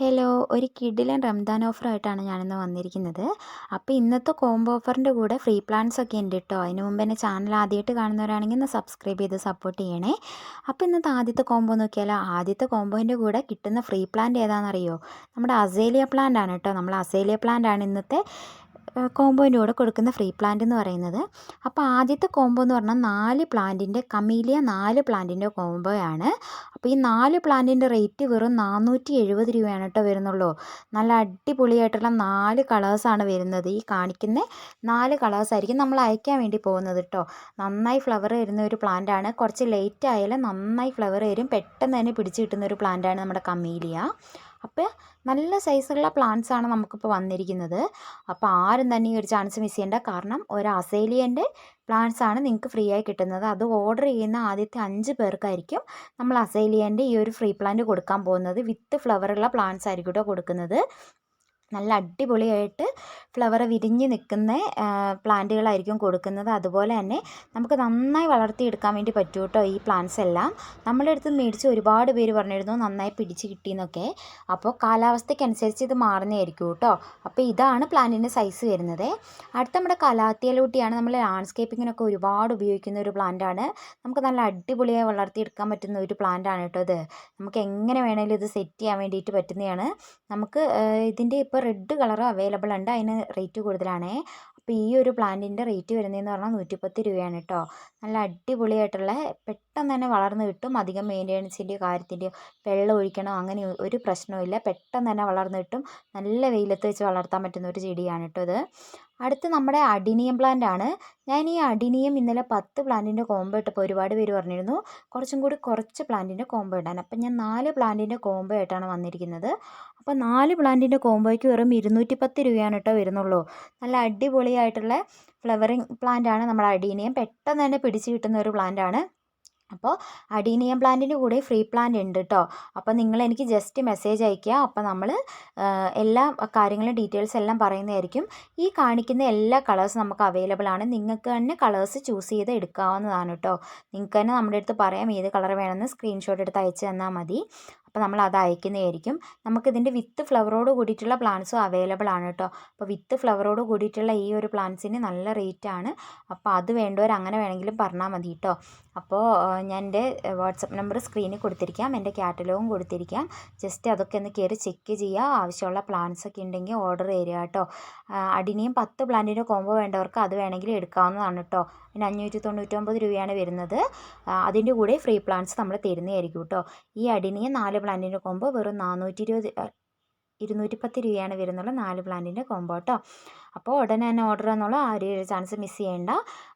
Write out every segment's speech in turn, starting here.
Hello ഒരു കിഡിലൻ റംദാൻ ഓഫറായിട്ടാണ് ഞാനിന്ന് വന്നിരിക്കുന്നത്. അപ്പോൾ ഇന്നത്തെ കോംബോ ഓഫറിന്റെ കൂടെ ഫ്രീ പ്ലാൻസ് ഒക്കെ ഉണ്ട് കേട്ടോ അതിന് മുമ്പ് എന്റെ ചാനൽ ആദ്യമായിട്ട് കാണുന്നവരാണെങ്കിൽ ഒന്ന് സബ്സ്ക്രൈബ് ചെയ്ത് സപ്പോർട്ട് ചെയ്യണേ. അപ്പോൾ ഇന്നത്തെ ആദ്യത്തെ കോംബോ നോക്കിയാൽ ആദ്യത്തെ കോംബോന്റെ കൂടെ കിട്ടുന്ന ഫ്രീ പ്ലാന്റ് ഏതാണെന്നറിയോ? നമ്മുടെ അസേലിയ പ്ലാന്റ് ആണ് കേട്ടോ നമ്മൾ അസേലിയ പ്ലാന്റ് ആണ് ഇന്നത്തെ കോമ്പോന്റെ കൂടെ കൊടുക്കുന്ന ഫ്രീ പ്ലാന്റ് എന്ന് പറയുന്നത്. അപ്പോൾ ആദ്യത്തെ കോംബോ എന്ന് പറഞ്ഞാൽ നാല് പ്ലാന്റിന്റെ കമീലിയ നാല് പ്ലാന്റിന്റെ കോംബോയാണ്. അപ്പോൾ ഈ നാല് പ്ലാന്റിന്റെ റേറ്റ് വെറും നാനൂറ്റി എഴുപത് രൂപയാണ് കേട്ടോ വരുന്നുള്ളൂ. നല്ല അടിപൊളിയായിട്ടുള്ള നാല് കളേഴ്സാണ് വരുന്നത്. ഈ കാണിക്കുന്ന നാല് കളേഴ്സ് ആയിരിക്കും നമ്മൾ അയക്കാൻ വേണ്ടി പോകുന്നത് കേട്ടോ. നന്നായി ഫ്ലവർ വരുന്ന ഒരു പ്ലാന്റ് ആണ്. കുറച്ച് ലേറ്റ് ആയാലും നന്നായി ഫ്ലവർ വരും പെട്ടെന്ന് തന്നെ പിടിച്ച് കിട്ടുന്ന ഒരു പ്ലാന്റാണ് നമ്മുടെ കമീലിയ. അപ്പോൾ നല്ല സൈസുള്ള പ്ലാന്റ്സ് ആണ് നമുക്കിപ്പോൾ വന്നിരിക്കുന്നത്. അപ്പോൾ ആരും തന്നെ ഈ ഒരു ചാൻസ് മിസ് ചെയ്യേണ്ട. കാരണം ഒരു അസേലിയന്റെ പ്ലാന്റ്സ് ആണ് നിങ്ങൾക്ക് ഫ്രീ ആയി കിട്ടുന്നത്. അത് ഓർഡർ ചെയ്യുന്ന ആദ്യത്തെ അഞ്ച് പേർക്കായിരിക്കും നമ്മൾ അസേലിയന്റെ ഈ ഒരു ഫ്രീ പ്ലാന്റ് കൊടുക്കാൻ പോകുന്നത്. വിത്ത് ഫ്ലവറുള്ള പ്ലാന്റ്സ് ആയിരിക്കും കേട്ടോ കൊടുക്കുന്നത്. നല്ല അടിപൊളിയായിട്ട് ഫ്ലവർ വിരിഞ്ഞ് നിൽക്കുന്ന പ്ലാന്റുകളായിരിക്കും കൊടുക്കുന്നത്. അതുപോലെ തന്നെ നമുക്ക് നന്നായി വളർത്തിയെടുക്കാൻ വേണ്ടി പറ്റും കേട്ടോ ഈ പ്ലാന്റ്സ് എല്ലാം. നമ്മുടെ അടുത്ത് മേടിച്ച് ഒരുപാട് പേര് പറഞ്ഞിരുന്നു നന്നായി പിടിച്ച് കിട്ടിയെന്നൊക്കെ. അപ്പോൾ കാലാവസ്ഥയ്ക്കനുസരിച്ച് ഇത് മാറുന്നതായിരിക്കും കേട്ടോ അപ്പോൾ ഇതാണ് പ്ലാന്റിന്റെ സൈസ് വരുന്നത്. അടുത്ത നമ്മുടെ കലാത്തിയലൂട്ടിയാണ് നമ്മൾ ലാൻഡ്സ്കേപ്പിങ്ങിനൊക്കെ ഒരുപാട് ഉപയോഗിക്കുന്ന ഒരു പ്ലാന്റാണ് നമുക്ക് നല്ല അടിപൊളിയായി വളർത്തിയെടുക്കാൻ പറ്റുന്ന ഒരു പ്ലാന്റാണ് കേട്ടോ ഇത്. നമുക്ക് എങ്ങനെ വേണമെങ്കിലും ഇത് സെറ്റ് ചെയ്യാൻ വേണ്ടിയിട്ട് പറ്റുന്നതാണ്. നമുക്ക് ഇതിന്റെ ഇപ്പോൾ ഇപ്പോൾ റെഡ് കളറും അവൈലബിൾ ഉണ്ട്. അതിന് റേറ്റ് കൂടുതലാണേ. അപ്പോൾ ഈ ഒരു പ്ലാന്റിന്റെ റേറ്റ് വരുന്നതെന്ന് പറഞ്ഞാൽ നൂറ്റിപ്പത്ത് രൂപയാണ് കേട്ടോ നല്ല അടിപൊളിയായിട്ടുള്ള പെട്ടെന്ന് തന്നെ വളർന്ന് കിട്ടും. അധികം മെയിന്റെനൻസിന്റെയോ കാര്യത്തിന്റെയോ വെള്ളം ഒഴിക്കണോ അങ്ങനെ ഒരു പ്രശ്നവും പെട്ടെന്ന് തന്നെ വളർന്ന് കിട്ടും. നല്ല വെയിലത്ത് വെച്ച് വളർത്താൻ പറ്റുന്ന ഒരു ചെടിയാണ് കേട്ടോ ഇത്. അടുത്ത് നമ്മുടെ അഡിനിയം പ്ലാന്റ് ആണ്. ഞാൻ ഈ അഡിനിയം ഇന്നലെ പത്ത് പ്ലാന്റിന്റെ കോംബോ ഇട്ടപ്പോൾ ഒരുപാട് പേര് പറഞ്ഞിരുന്നു. കുറച്ചും കൂടി കുറച്ച് പ്ലാന്റിന്റെ കോംബോ ഇടാൻ. അപ്പം ഞാൻ നാല് പ്ലാന്റിന്റെ കോംബോ ആയിട്ടാണ് വന്നിരിക്കുന്നത്. അപ്പോൾ നാല് പ്ലാന്റിന്റെ കോംബോയ്ക്ക് വെറും ഇരുന്നൂറ്റി പത്ത് രൂപയാണ് കേട്ടോ വരുന്നുള്ളൂ. നല്ല അടിപൊളിയായിട്ടുള്ള ഫ്ലവറിങ് പ്ലാന്റ് ആണ് നമ്മുടെ അഡീനിയം പെട്ടെന്ന് തന്നെ പിടിച്ച് കിട്ടുന്ന ഒരു പ്ലാന്റ് ആണ്. അപ്പോൾ അഡീനിയം പ്ലാന്റിന്റെ കൂടെ ഫ്രീ പ്ലാന്റ് ഉണ്ട് കേട്ടോ അപ്പോൾ നിങ്ങൾ എനിക്ക് ജസ്റ്റ് മെസ്സേജ് അയയ്ക്കുക. അപ്പോൾ നമ്മൾ എല്ലാ കാര്യങ്ങളും ഡീറ്റെയിൽസ് എല്ലാം പറയുന്നതായിരിക്കും. ഈ കാണിക്കുന്ന എല്ലാ കളേഴ്സും നമുക്ക് അവൈലബിൾ ആണ്. നിങ്ങൾക്ക് തന്നെ കളേഴ്സ് ചൂസ് ചെയ്ത് എടുക്കാവുന്നതാണ് കേട്ടോ നിങ്ങൾക്ക് തന്നെ നമ്മുടെ അടുത്ത് പറയാം ഏത് കളർ വേണമെന്ന് സ്ക്രീൻഷോട്ട് എടുത്ത് അയച്ചു തന്നാൽ മതി. അപ്പോൾ നമ്മൾ അത് അയക്കുന്നതായിരിക്കും. നമുക്കിതിന്റെ വിത്ത് ഫ്ലവറോട് കൂടിയിട്ടുള്ള പ്ലാന്റ്സും അവൈലബിൾ ആണ് കേട്ടോ. അപ്പോൾ വിത്ത് ഫ്ലവറോട് കൂടിയിട്ടുള്ള ഈ ഒരു പ്ലാന്റ്സിന് നല്ല റേറ്റ് ആണ് അപ്പോൾ അത് വേണ്ടവർ അങ്ങനെ വേണമെങ്കിലും പറഞ്ഞാൽ മതി കേട്ടോ. അപ്പോൾ ഞാൻ എന്റെ വാട്സപ്പ് നമ്പർ സ്ക്രീനിൽ കൊടുത്തിരിക്കാം. എന്റെ കാറ്റലോഗും കൊടുത്തിരിക്കാം. ജസ്റ്റ് അതൊക്കെ ഒന്ന് കയറി ചെക്ക് ചെയ്യുക. ആവശ്യമുള്ള പ്ലാന്റ്സ് ഒക്കെ ഉണ്ടെങ്കിൽ ഓർഡർ തരിക കേട്ടോ. അടിനെയും പത്ത് പ്ലാന്റിന്റെ കോംബോ വേണ്ടവർക്ക് അത് വേണമെങ്കിൽ എടുക്കാവുന്നതാണ് കേട്ടോ. പിന്നെ അഞ്ഞൂറ്റി തൊണ്ണൂറ്റൊമ്പത് രൂപയാണ് വരുന്നത്. അതിന്റെ കൂടെ ഫ്രീ പ്ലാന്റ്സ് നമ്മൾ തരുന്നതായിരിക്കും കേട്ടോ. ഈ അടിനെയും നാല് പ്ലാന്റിന്റെ കോംബോ വെറും നാനൂറ്റി ഇരുപത് ഇരുന്നൂറ്റി പത്ത് രൂപയാണ് വരുന്നുള്ളൂ നാല് പ്ലാന്റിന്റെ കോംബോ കേട്ടോ അപ്പോൾ ഉടനെ തന്നെ ഓർഡർ എന്നുള്ള ആ ഒരു ചാൻസ് മിസ് ചെയ്യേണ്ട.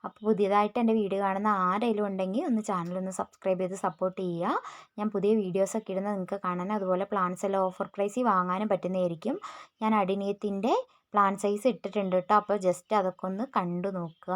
അപ്പോൾ പുതിയതായിട്ട് എന്റെ വീഡിയോ കാണുന്ന ആരെങ്കിലും ഉണ്ടെങ്കിൽ ഒന്ന് ചാനൽ ഒന്ന് സബ്സ്ക്രൈബ് ചെയ്ത് സപ്പോർട്ട് ചെയ്യുക. ഞാൻ പുതിയ വീഡിയോസൊക്കെ ഇടുന്നത് നിങ്ങൾക്ക് കാണാനും അതുപോലെ പ്ലാൻസ് എല്ലാം ഓഫർ പ്രൈസിൽ വാങ്ങാനും പറ്റുന്നതായിരിക്കും. ഞാൻ അടിനീയത്തിന്റെ പ്ലാൻ സൈസ് ഇട്ടിട്ടുണ്ട് കേട്ടോ അപ്പോൾ ജസ്റ്റ് അതൊക്കെ ഒന്ന് കണ്ടു നോക്കുക.